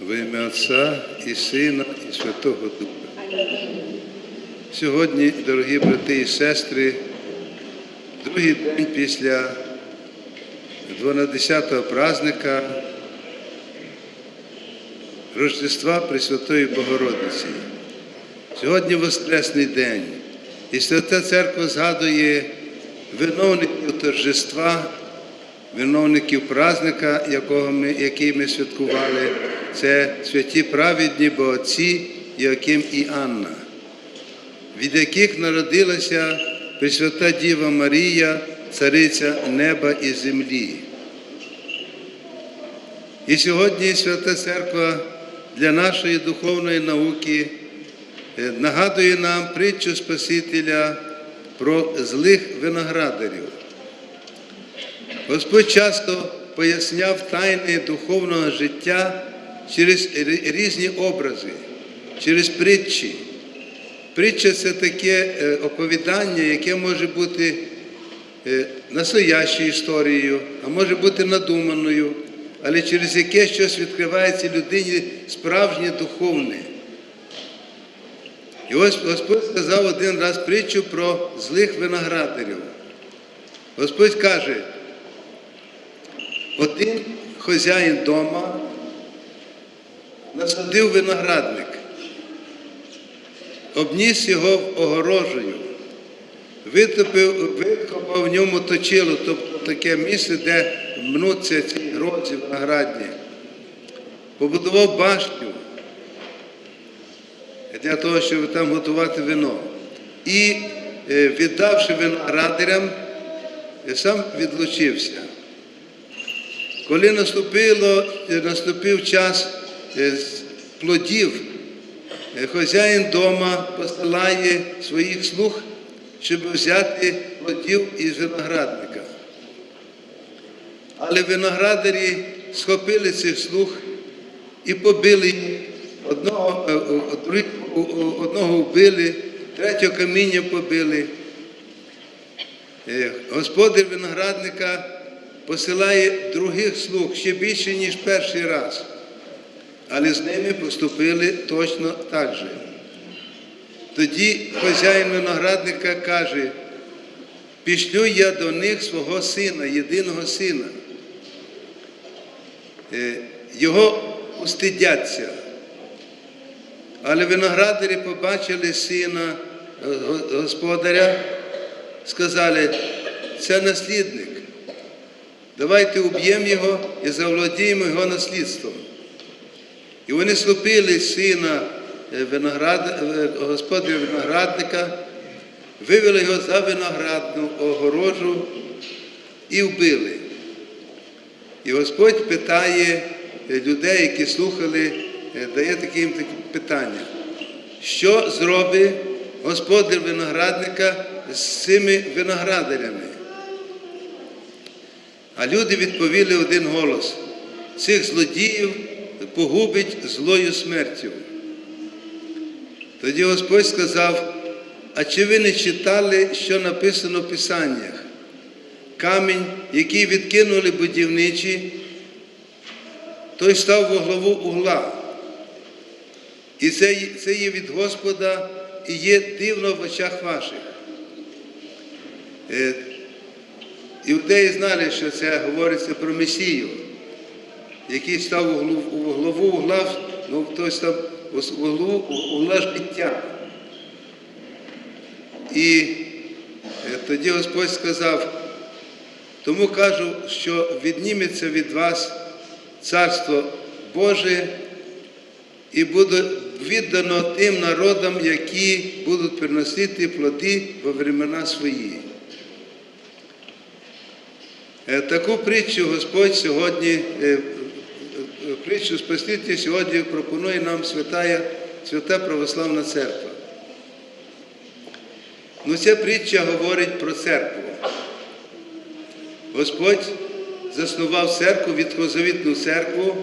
В ім'я Отця і Сина, і Святого Духа. Сьогодні, дорогі брати і сестри, другий день після 12-го праздника Рождества Пресвятої Богородиці. Сьогодні Воскресний день, і Свята Церква згадує виновників торжества, виновників праздника, якого ми, який ми святкували, це святі праведні богоці Яким і Анна, від яких народилася Пресвята Діва Марія, цариця неба і землі. І сьогодні Свята Церква для нашої духовної науки е, нагадує нам притчу Спасителя про злих виноградарів. Господь часто поясняв тайни духовного життя через різні образи, через притчі. Притча це таке е, оповідання, яке може бути е, настоящою історією, а може бути надуманою, але через яке щось відкривається людині справжнє духовне. І ось Господь сказав один раз притчу про злих виноградарів. Господь каже, один хазяїн дома насадив виноградник, обніс його огорожею, витопив, викопав в ньому точило, тобто таке місце, де мнуться ці грози виноградні, побудував башню для того, щоб там готувати вино. І е, віддавши виноградарям, сам відлучився. Коли наступило, е, наступив час е, плодів, е, хазяїн дома посилає своїх слуг, щоб взяти плодів із виноградника. Але виноградарі схопили цих слуг і побили. Одного, одного вбили, третього камінням побили. Господар виноградника посилає других слуг ще більше, ніж перший раз. Але з ними поступили точно так же. Тоді хазяїн виноградника каже, пішлю я до них свого сина, єдиного сина. Е, Його устидяться. Але виноградарі побачили сина е, господаря, сказали, це наслідник. Давайте уб'ємо його і заволодіємо його наслідством. І вони слупили сина е, виноград... е, господаря виноградника, вивели його за виноградну огорожу і вбили. І Господь питає е, людей, які слухали, дає таке їм таке питання. Що зробить господар виноградника з цими виноградарями? А люди відповіли один голос: цих злодіїв погубить злою смертю. Тоді Господь сказав, а чи ви не читали, що написано в Писаннях? Камінь, який відкинули будівничі, той став во главу угла. І це, це є від Господа і є дивно в очах ваших. Іудеї знали, що це говориться про Месію, який став у глу- у главу угла, ну, той став у угла життя. І е, тоді Господь сказав, тому кажу, що відніметься від вас Царство Боже і буде віддано тим народам, які будуть приносити плоди во времена свої. Е, Таку притчу Господь сьогодні, е, е, притчу Спасителя сьогодні пропонує нам святая, свята Православна Церква. Ну, ця притча говорить про церкву. Господь заснував церкву, відкозавітну церкву,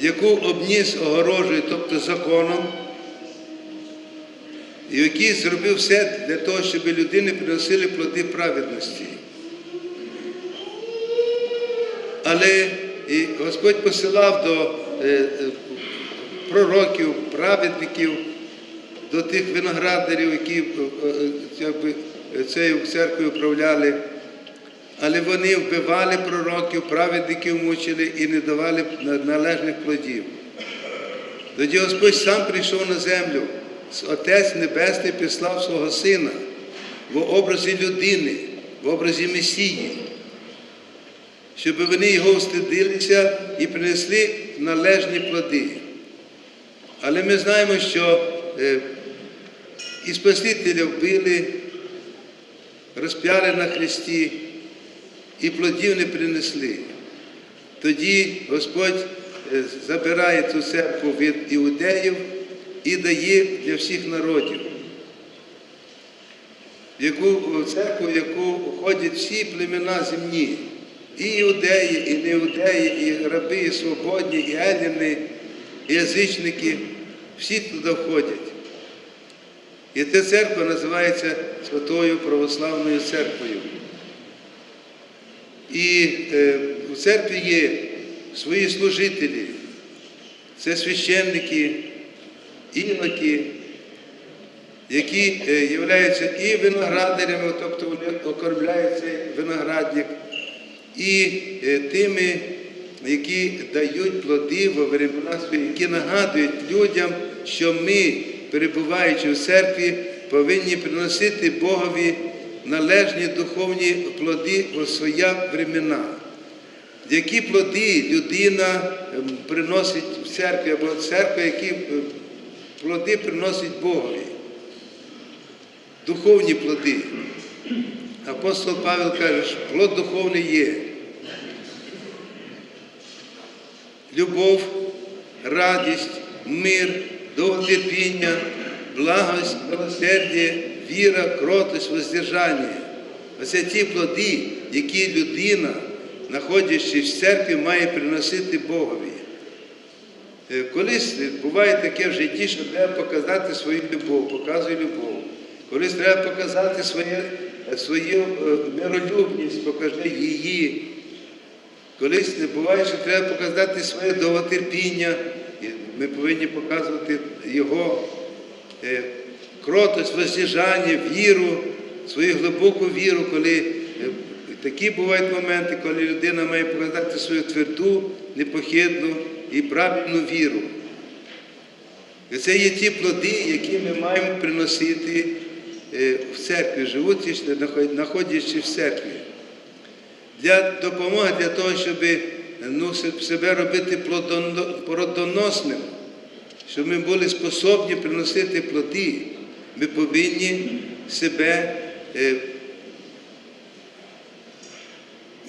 яку обніс огорожею, тобто законом, і який зробив все для того, щоб людини приносили плоди праведності. Але і Господь посилав до е, е, пророків, праведників, до тих виноградарів, які е, цією церквою управляли. Але вони вбивали пророків, праведників мучили і не давали належних плодів. Тоді Господь сам прийшов на землю, Отець Небесний прислав свого Сина в образі людини, в образі Месії, щоб вони його встидилися і принесли належні плоди. Але ми знаємо, що е, і Спасителя вбили, розп'яли на хресті, і плодів не принесли. Тоді Господь е, забирає цю церкву від іудеїв і дає для всіх народів. Яку церкву, в яку входять всі племена земні, і іудеї, і неіудеї, і раби, і свободні, і еліни, і язичники, всі туди входять. І ця церква називається Святою Православною Церквою. І е, в церкві є свої служителі, це священники, іноки, які е, являються і виноградарями, тобто вони окормляють цей виноградник, і е, тими, які дають плоди во времена свої, які нагадують людям, що ми, перебуваючи в церкві, повинні приносити Богові належні духовні плоди у своя времена. Які плоди людина ем, приносить в церкві, або церква, які е, плоди приносить Богові. Духовні плоди. Апостол Павел каже, що плод духовний є. Любов, радість, мир, довготерпіння, благость, милосердя, віра, кротость, воздержання. Оце ті плоди, які людина, знаходячись в церкві, має приносити Богові. Е, Колись буває таке в житті, що треба показати свою любов, показує любов. Колись треба показати своє, свою е, миролюбність, покажи її. Колись не буває, що треба показати своє довготерпіння, і ми повинні показувати його е, кротость, воздержання, віру, свою глибоку віру, коли е, такі бувають моменти, коли людина має показати свою тверду, непохитну і правильну віру. І це є ті плоди, які ми маємо приносити е, в церкві, живучи, знаходячись в церкві. Для допомоги для того, щоб ну, себе робити плодоно- плодоносним, щоб ми були способні приносити плоди, ми повинні себе е,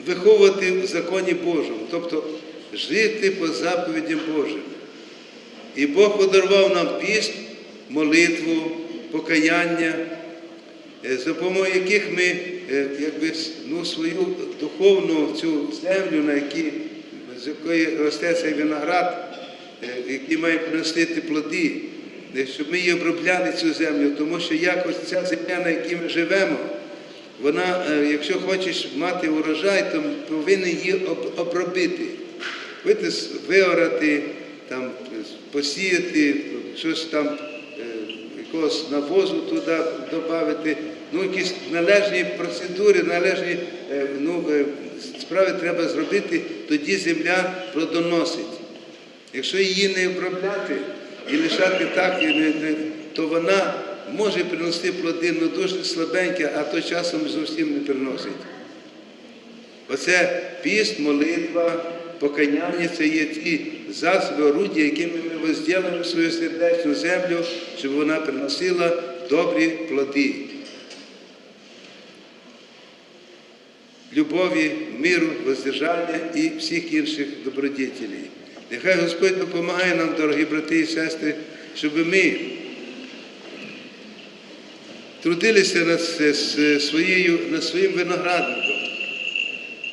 виховувати в законі Божому, тобто жити по заповідям Божим. І Бог подарував нам піст, молитву, покаяння, е, з допомогою яких ми якби, ну, свою духовну цю землю, на якій, з якої росте цей виноград, е, який має приносити плоди, е, щоб ми її обробляли цю землю, тому що якось ця земля, на якій ми живемо, вона, е, якщо хочеш мати урожай, то повинен її обробити. Виорати, там, е, посіяти, щось там, е, якогось навозу туди додати. Ну, якісь належні процедури, належні е, ну, е, справи треба зробити, тоді земля плодоносить. Якщо її не обробляти і лишати так, то вона може приносити плоди, але дуже слабеньке, а то часом зовсім не приносить. Оце піст, молитва, покаяння це є ті засоби, орудія, якими ми розділимо свою сердечну землю, щоб вона приносила добрі плоди. Любові, миру, воздержання і всіх інших добродітелей. Нехай Господь допомагає нам, дорогі брати і сестри, щоб ми трудилися над своєю, над своїм виноградником,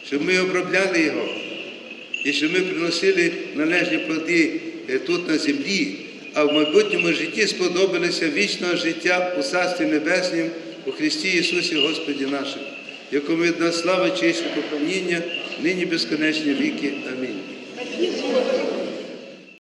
щоб ми обробляли його і щоб ми приносили належні плоди е, тут на землі, а в майбутньому житті сподобалися вічного життя у Царстві Небеснім у Христі Ісусі Господі нашому, якому видна слава, честь і поклоніння, нині безконечні віки. Амінь.